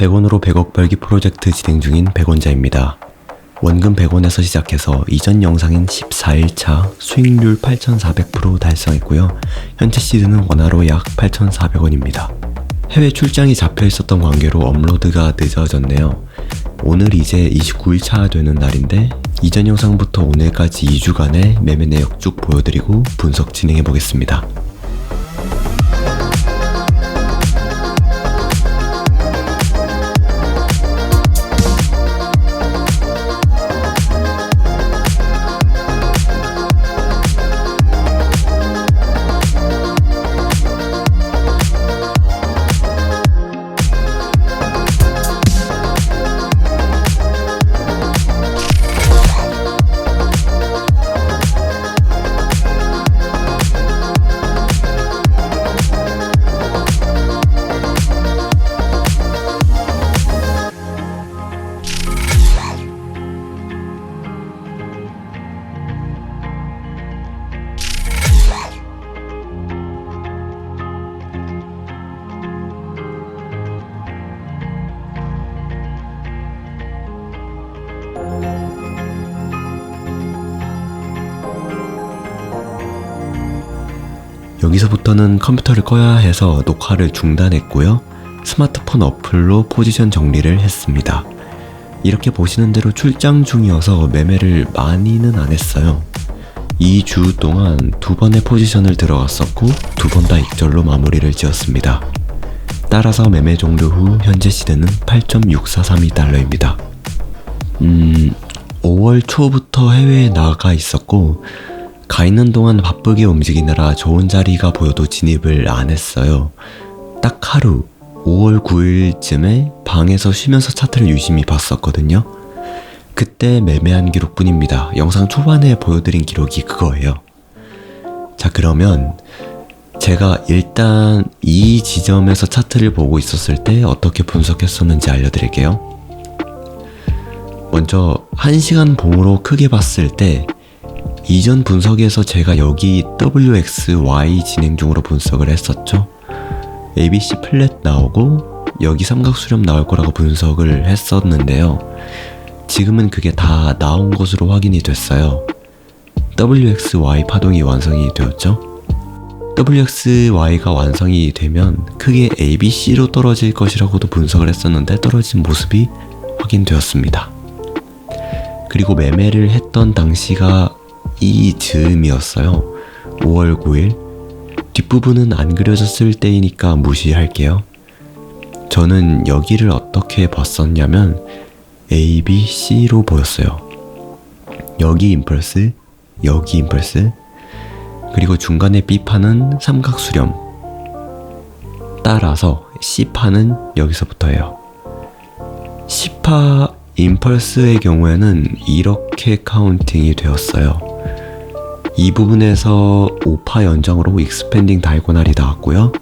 100원으로 100억 벌기 프로젝트 진행 중인 100원자입니다. 원금 100원에서 시작해서 이전 영상인 14일차 수익률 8,400% 달성했고요. 현재 시드는 원화로 약 8,400원입니다. 해외 출장이 잡혀 있었던 관계로 업로드가 늦어졌네요. 오늘 이제 29일차 되는 날인데 이전 영상부터 오늘까지 2주간의 매매 내역 쭉 보여드리고 분석 진행해 보겠습니다. 여기서부터는 컴퓨터를 꺼야 해서 녹화를 중단했고요. 스마트폰 어플로 포지션 정리를 했습니다. 이렇게 보시는 대로 출장 중이어서 매매를 많이는 안 했어요. 2주 동안 두 번의 포지션을 들어갔었고 두 번 다 익절로 마무리를 지었습니다. 따라서 매매 종료 후 현재 시대는 8.643달러입니다. 음, 5월 초부터 해외에 나가 있었고 가 있는 동안 바쁘게 움직이느라 좋은 자리가 보여도 진입을 안 했어요. 딱 하루 5월 9일쯤에 방에서 쉬면서 차트를 유심히 봤었거든요. 그때 매매한 기록뿐입니다. 영상 초반에 보여드린 기록이 그거예요. 자, 그러면 제가 일단 이 지점에서 차트를 보고 있었을 때 어떻게 분석했었는지 알려드릴게요. 먼저 1시간 봉으로 크게 봤을 때 이전 분석에서 제가 여기 WXY 진행 중으로 분석을 했었죠. ABC 플랫 나오고 여기 삼각수렴 나올 거라고 분석을 했었는데요. 지금은 그게 다 나온 것으로 확인이 됐어요. WXY 파동이 완성이 되었죠. WXY가 완성이 되면 크게 ABC로 떨어질 것이라고도 분석을 했었는데 떨어진 모습이 확인되었습니다. 그리고 매매를 했던 당시가 이 즈음이었어요. 5월 9일. 뒷부분은 안 그려졌을 때이니까 무시할게요. 저는 여기를 어떻게 봤었냐면 A, B, C로 보였어요. 여기 임펄스, 여기 임펄스, 그리고 중간에 B판은 삼각수렴. 따라서 C판은 여기서부터예요. C파 임펄스의 경우에는 이렇게 카운팅이 되었어요. 이 부분에서 5파 연장으로 익스펜딩 다이고날이 나왔고요.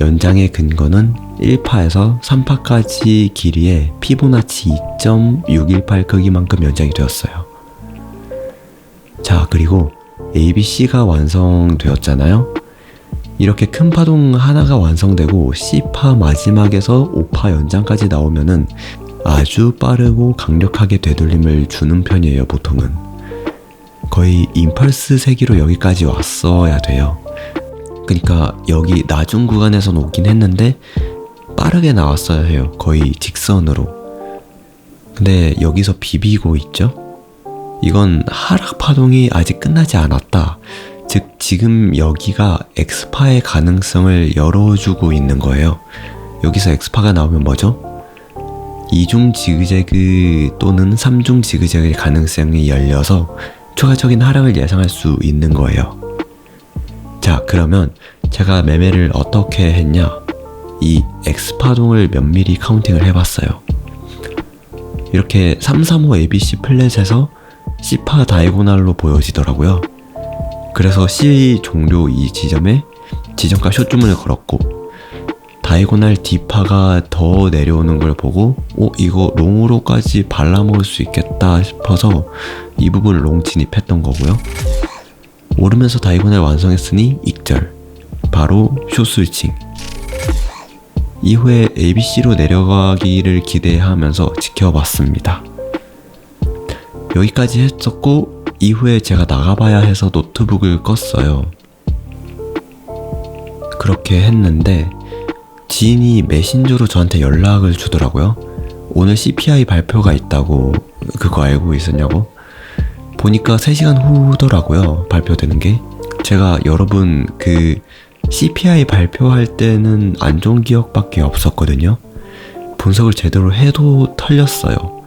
연장의 근거는 1파에서 3파까지 길이의 피보나치 2.618 크기만큼 연장이 되었어요. 자, 그리고 ABC가 완성되었잖아요. 이렇게 큰 파동 하나가 완성되고 C파 마지막에서 5파 연장까지 나오면은 아주 빠르고 강력하게 되돌림을 주는 편이에요, 보통은. 거의 임펄스 세기로 여기까지 왔어야 돼요. 그러니까 여기 나중 구간에서 오긴 했는데 빠르게 나왔어야 해요. 거의 직선으로. 근데 여기서 비비고 있죠? 이건 하락 파동이 아직 끝나지 않았다. 즉, 지금 여기가 엑스파의 가능성을 열어주고 있는 거예요. 여기서 엑스파가 나오면 뭐죠? 2중 지그재그 또는 3중 지그재그의 가능성이 열려서 추가적인 하락을 예상할 수 있는 거예요. 자, 그러면 제가 매매를 어떻게 했냐? 이 X파동을 면밀히 카운팅을 해봤어요. 이렇게 335 ABC 플랫에서 C파 다이고날로 보여지더라고요. 그래서 C 종료 이 지점에 지정가 숏 주문을 걸었고 다이고날 D파가 더 내려오는 걸 보고 어 이거 롱으로까지 발라먹을 수 있겠다 싶어서 이 부분을 롱 진입했던 거고요. 오르면서 다이고날 완성했으니 익절 바로 숏 스위칭 이후에 ABC로 내려가기를 기대하면서 지켜봤습니다. 여기까지 했었고 이후에 제가 나가봐야 해서 노트북을 껐어요. 그렇게 했는데 지인이 메신저로 저한테 연락을 주더라고요. 오늘 CPI 발표가 있다고 그거 알고 있었냐고? 보니까 3시간 후더라고요. 발표되는 게. 제가 여러분 그 CPI 발표할 때는 안 좋은 기억밖에 없었거든요. 분석을 제대로 해도 털렸어요.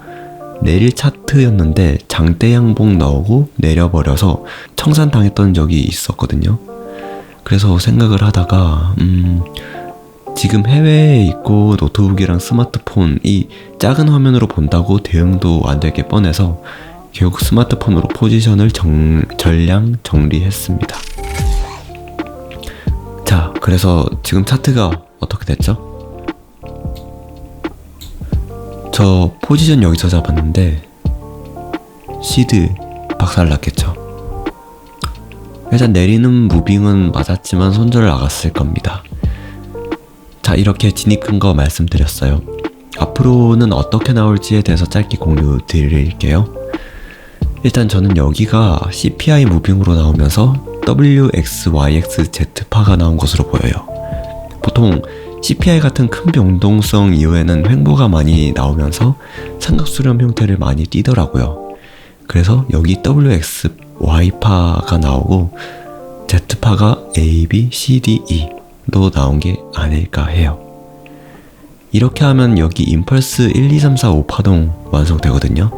내릴 차트였는데 장대 양봉 나오고 내려버려서 청산당했던 적이 있었거든요. 그래서 생각을 하다가 음 지금 해외에 있고 노트북이랑 스마트폰 이 작은 화면으로 본다고 대응도 안될게 뻔해서 결국 스마트폰으로 포지션을 정, 전량 정리했습니다. 자, 그래서 지금 차트가 어떻게 됐죠? 저 포지션 여기서 잡았는데 시드 박살 났겠죠. 일단 내리는 무빙은 맞았지만 손절 나갔을 겁니다. 자, 이렇게 진입 근거 말씀드렸어요. 앞으로는 어떻게 나올지에 대해서 짧게 공유 드릴게요. 일단 저는 여기가 CPI 무빙으로 나오면서 WXYXZ파가 나온 것으로 보여요. 보통 CPI 같은 큰 변동성 이후에는 횡보가 많이 나오면서 삼각수렴 형태를 많이 띠더라고요. 그래서 여기 WXY파가 나오고 Z파가 A, B, C, D, E 로 나온 게 아닐까 해요. 이렇게 하면 여기 임펄스 1, 2, 3, 4, 5 파동 완성되거든요.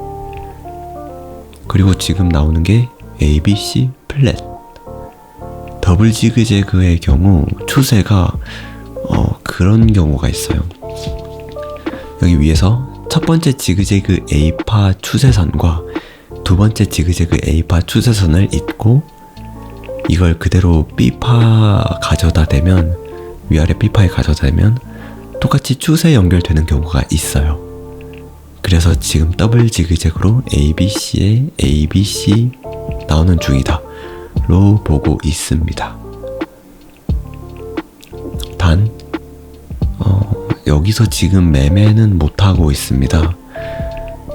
그리고 지금 나오는 게 A, B, C 플랫. 더블 지그재그의 경우 추세가 어, 그런 경우가 있어요. 여기 위에서 첫 번째 지그재그 A파 추세선과 두 번째 지그재그 A파 추세선을 잇고 이걸 그대로 B파 가져다 대면 위아래 B파에 가져다 대면 똑같이 추세 연결되는 경우가 있어요. 그래서 지금 더블 지그재그로 ABC에 ABC 나오는 중이다. 로 보고 있습니다. 단, 어, 여기서 지금 매매는 못하고 있습니다.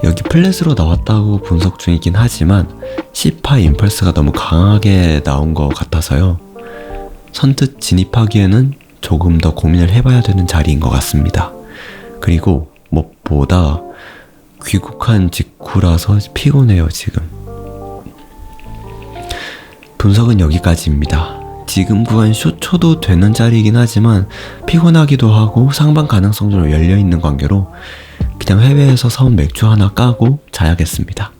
여기 플랫으로 나왔다고 분석 중이긴 하지만 10파 임펄스가 너무 강하게 나온 것 같아서요. 선뜻 진입하기에는 조금 더 고민을 해봐야 되는 자리인 것 같습니다. 그리고 무엇보다 귀국한 직후라서 피곤해요, 지금. 분석은 여기까지입니다. 지금 구간 쇼초도 되는 자리이긴 하지만 피곤하기도 하고 상방 가능성도 열려있는 관계로 그냥 해외에서 사온 맥주 하나 까고 자야겠습니다.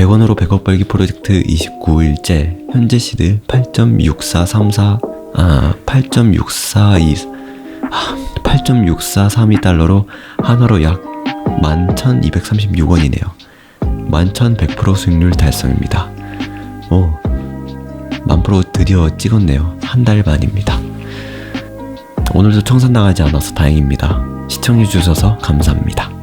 100원으로 100억 벌기 프로젝트 29일째 현재 시드 8.6434 아 8.642 아, 8.6432달러로 하나로 약 11,236원이네요. 11,100% 수익률 달성입니다. 오, 만프로 드디어 찍었네요. 한 달 만입니다. 오늘도 청산당하지 않아서 다행입니다. 시청해주셔서 감사합니다.